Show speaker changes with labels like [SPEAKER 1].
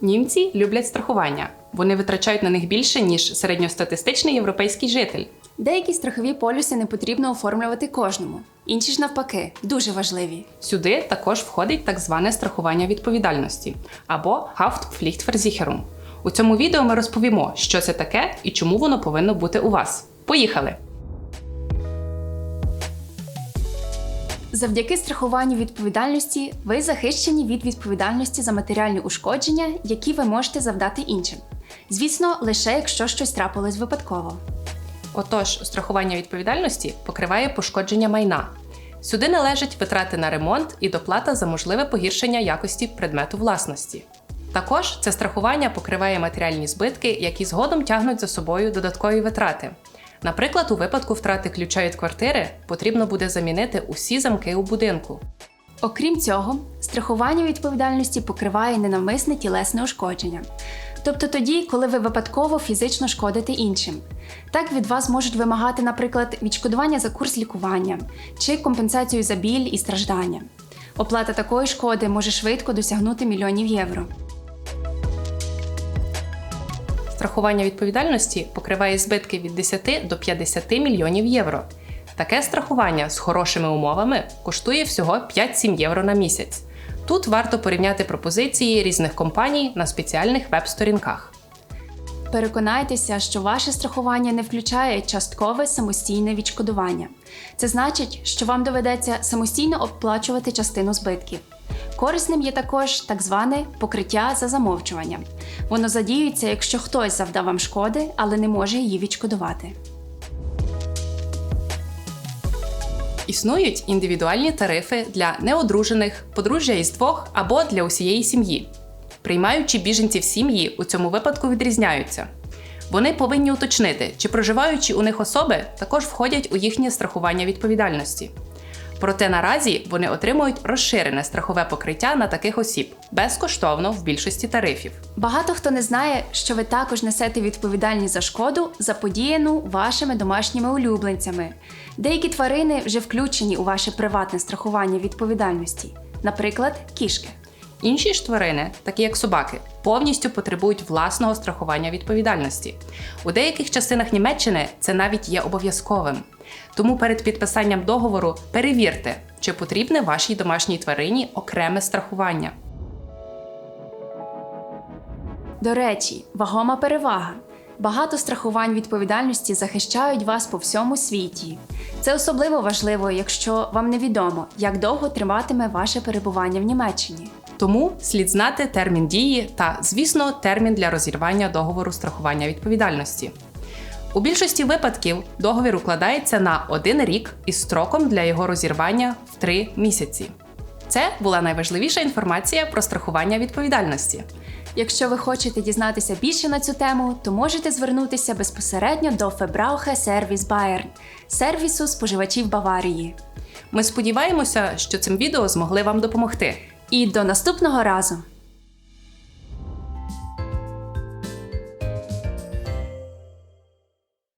[SPEAKER 1] Німці люблять страхування. Вони витрачають на них більше, ніж середньостатистичний європейський житель.
[SPEAKER 2] Деякі страхові полюси не потрібно оформлювати кожному. Інші ж навпаки, дуже важливі.
[SPEAKER 1] Сюди також входить так зване страхування відповідальності або Haftpflichtversicherung. У цьому відео ми розповімо, що це таке і чому воно повинно бути у вас. Поїхали!
[SPEAKER 2] Завдяки страхуванню відповідальності ви захищені від відповідальності за матеріальні ушкодження, які ви можете завдати іншим. Звісно, лише якщо щось трапилось випадково.
[SPEAKER 1] Отож, страхування відповідальності покриває пошкодження майна. Сюди належать витрати на ремонт і доплата за можливе погіршення якості предмету власності. Також це страхування покриває матеріальні збитки, які згодом тягнуть за собою додаткові витрати. Наприклад, у випадку втрати ключа від квартири потрібно буде замінити усі замки у будинку.
[SPEAKER 2] Окрім цього, страхування відповідальності покриває ненавмисне тілесне ушкодження. Тобто тоді, коли ви випадково фізично шкодите іншим. Так від вас можуть вимагати, наприклад, відшкодування за курс лікування чи компенсацію за біль і страждання. Оплата такої шкоди може швидко досягнути мільйонів євро.
[SPEAKER 1] Страхування відповідальності покриває збитки від 10 до 50 мільйонів євро. Таке страхування з хорошими умовами коштує всього 5-7 євро на місяць. Тут варто порівняти пропозиції різних компаній на спеціальних веб-сторінках.
[SPEAKER 2] Переконайтеся, що ваше страхування не включає часткове самостійне відшкодування. Це значить, що вам доведеться самостійно оплачувати частину збитків. Корисним є також так зване покриття за замовчуванням. Воно задіюється, якщо хтось завдав вам шкоди, але не може її відшкодувати.
[SPEAKER 1] Існують індивідуальні тарифи для неодружених, подружжя із двох або для усієї сім'ї. Приймаючи біженців сім'ї у цьому випадку відрізняються. Вони повинні уточнити, чи проживаючі у них особи також входять у їхнє страхування відповідальності. Проте наразі вони отримують розширене страхове покриття на таких осіб безкоштовно в більшості тарифів.
[SPEAKER 2] Багато хто не знає, що ви також несете відповідальність за шкоду, заподіяну вашими домашніми улюбленцями. Деякі тварини вже включені у ваше приватне страхування відповідальності, наприклад, кішки.
[SPEAKER 1] Інші ж тварини, такі як собаки, повністю потребують власного страхування відповідальності. У деяких частинах Німеччини це навіть є обов'язковим. Тому перед підписанням договору перевірте, чи потрібне вашій домашній тварині окреме страхування.
[SPEAKER 2] До речі, вагома перевага. Багато страхувань відповідальності захищають вас по всьому світі. Це особливо важливо, якщо вам невідомо, як довго триватиме ваше перебування в Німеччині.
[SPEAKER 1] Тому слід знати термін дії та, звісно, термін для розірвання договору страхування відповідальності. У більшості випадків договір укладається на один рік із строком для його розірвання в три місяці. Це була найважливіша інформація про страхування відповідальності.
[SPEAKER 2] Якщо ви хочете дізнатися більше на цю тему, то можете звернутися безпосередньо до Фебрауche Service Bayern – сервісу споживачів Баварії.
[SPEAKER 1] Ми сподіваємося, що цим відео змогли вам допомогти.
[SPEAKER 2] І до наступного разу!